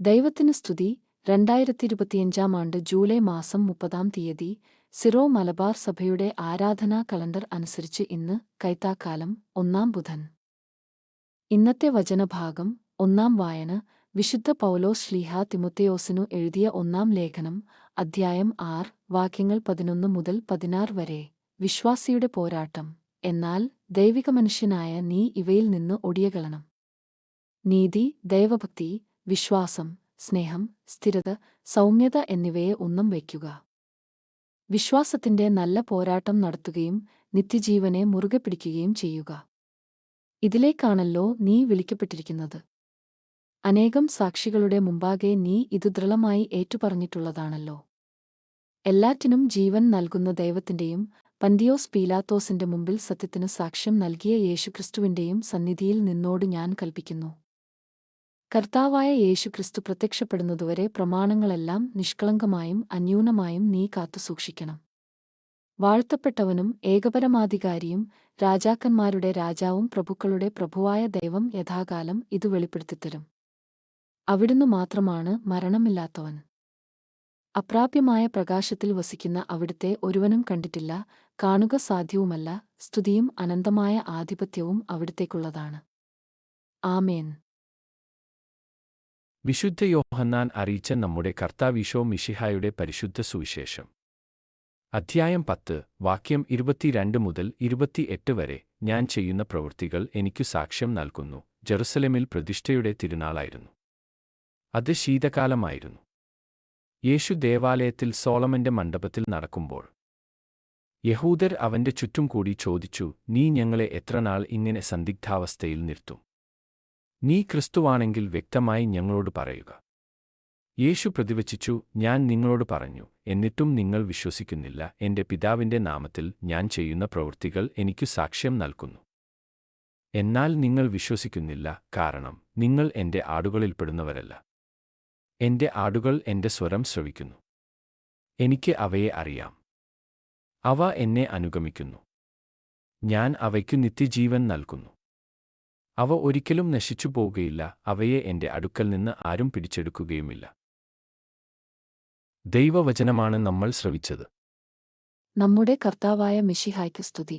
ദൈവത്തിന് സ്തുതി. രണ്ടായിരത്തി ഇരുപത്തിയഞ്ചാം ആണ്ട് ജൂലൈ മാസം മുപ്പതാം തീയതി സിറോ മലബാർ സഭയുടെ ആരാധനാ കലണ്ടർ അനുസരിച്ച് ഇന്ന് കൈത്താക്കാലം ഒന്നാം ബുധൻ. ഇന്നത്തെ വചനഭാഗം ഒന്നാം വായന. വിശുദ്ധ പൗലോസ് ശ്ലീഹ തിമുത്തയോസിനു എഴുതിയ ഒന്നാം ലേഖനം അധ്യായം ആർ വാക്യങ്ങൾ പതിനൊന്ന് മുതൽ പതിനാറ് വരെ. വിശ്വാസിയുടെ പോരാട്ടം. എന്നാൽ ദൈവിക മനുഷ്യനായ നീ ഇവയിൽ നിന്ന് ഒടിയകളണം നീതി ദൈവഭക്തി വിശ്വാസം സ്നേഹം സ്ഥിരത സൗമ്യത എന്നിവയെ ഒന്നും വയ്ക്കുക. വിശ്വാസത്തിന്റെ നല്ല പോരാട്ടം നടത്തുകയും നിത്യജീവനെ മുറുകെ പിടിക്കുകയും ചെയ്യുക. ഇതിലേക്കാണല്ലോ നീ വിളിക്കപ്പെട്ടിരിക്കുന്നത്. അനേകം സാക്ഷികളുടെ മുമ്പാകെ നീ ഇതു ദൃഢമായി ഏറ്റുപറഞ്ഞിട്ടുള്ളതാണല്ലോ. എല്ലാറ്റിനും ജീവൻ നൽകുന്ന ദൈവത്തിന്റെയും പന്തിയോസ് പീലാത്തോസിന്റെ മുമ്പിൽ സത്യത്തിനു സാക്ഷ്യം നൽകിയ യേശുക്രിസ്തുവിന്റെയും സന്നിധിയിൽ നിന്നോട് ഞാൻ കൽപ്പിക്കുന്നു. കർത്താവായ യേശുക്രിസ്തു പ്രത്യക്ഷപ്പെടുന്നതുവരെ പ്രമാണങ്ങളെല്ലാം നിഷ്കളങ്കമായും അന്യൂനമായും നീ കാത്തുസൂക്ഷിക്കണം വാഴ്ത്തപ്പെട്ടവനും ഏകപരമാധികാരിയും രാജാക്കന്മാരുടെ രാജാവും പ്രഭുക്കളുടെ പ്രഭുവായ ദൈവം യഥാകാലം ഇതു വെളിപ്പെടുത്തിത്തരും. അവിടുന്ന് മാത്രമാണ് മരണമില്ലാത്തവൻ. അപ്രാപ്യമായ പ്രകാശത്തിൽ വസിക്കുന്ന അവിടുത്തെ ഒരുവനും കണ്ടിട്ടില്ല കാണുക സാധ്യവുമല്ല സ്തുതിയും അനന്തമായ ആധിപത്യവും അവിടുത്തേക്കുള്ളതാണ്. ആമേൻ. വിശുദ്ധ യോഹന്നാൻ അറിയിച്ച നമ്മുടെ കർത്താവിശോ മിഷിഹായുടെ പരിശുദ്ധ സുവിശേഷം. അധ്യായം പത്ത് വാക്യം ഇരുപത്തിരണ്ട് മുതൽ ഇരുപത്തിയെട്ട് വരെ ഞാൻ ചെയ്യുന്ന പ്രവൃത്തികൾ എനിക്കു സാക്ഷ്യം നൽകുന്നു ജെറുസലേമിൽ പ്രതിഷ്ഠയുടെ തിരുനാളായിരുന്നു. അത് ശീതകാലമായിരുന്നു. യേശു ദേവാലയത്തിൽ സോളമന്റെ മണ്ഡപത്തിൽ നടക്കുമ്പോൾ യഹൂദർ അവന്റെ ചുറ്റും കൂടി ചോദിച്ചു നീ ഞങ്ങളെ എത്രനാൾ ഇങ്ങനെ സന്ദിഗ്ധാവസ്ഥയിൽ നിർത്തും? നീ ക്രിസ്തുവാണെങ്കിൽ വ്യക്തമായി ഞങ്ങളോട് പറയുക. യേശു പ്രതിവചിച്ചു ഞാൻ നിങ്ങളോട് പറഞ്ഞു എന്നിട്ടും നിങ്ങൾ വിശ്വസിക്കുന്നില്ല. എന്റെ പിതാവിന്റെ നാമത്തിൽ ഞാൻ ചെയ്യുന്ന പ്രവൃത്തികൾ എനിക്കു സാക്ഷ്യം നൽകുന്നു. എന്നാൽ നിങ്ങൾ വിശ്വസിക്കുന്നില്ല കാരണം നിങ്ങൾ എന്റെ ആടുകളിൽപ്പെടുന്നവരല്ല എന്റെ ആടുകൾ എന്റെ സ്വരം ശ്രവിക്കുന്നു. എനിക്ക് അവയെ അറിയാം. അവ എന്നെ അനുഗമിക്കുന്നു. ഞാൻ അവയ്ക്കു നിത്യജീവൻ നൽകുന്നു. അവ ഒരിക്കലും നശിച്ചു പോവുകയില്ല അവയെ എന്റെ അടുക്കൽ നിന്ന് ആരും പിടിച്ചെടുക്കുകയുമില്ല. ദൈവവചനമാണ് നമ്മൾ ശ്രവിച്ചത്. നമ്മുടെ കർത്താവായ മിഷിഹായ്ക്ക് സ്തുതി.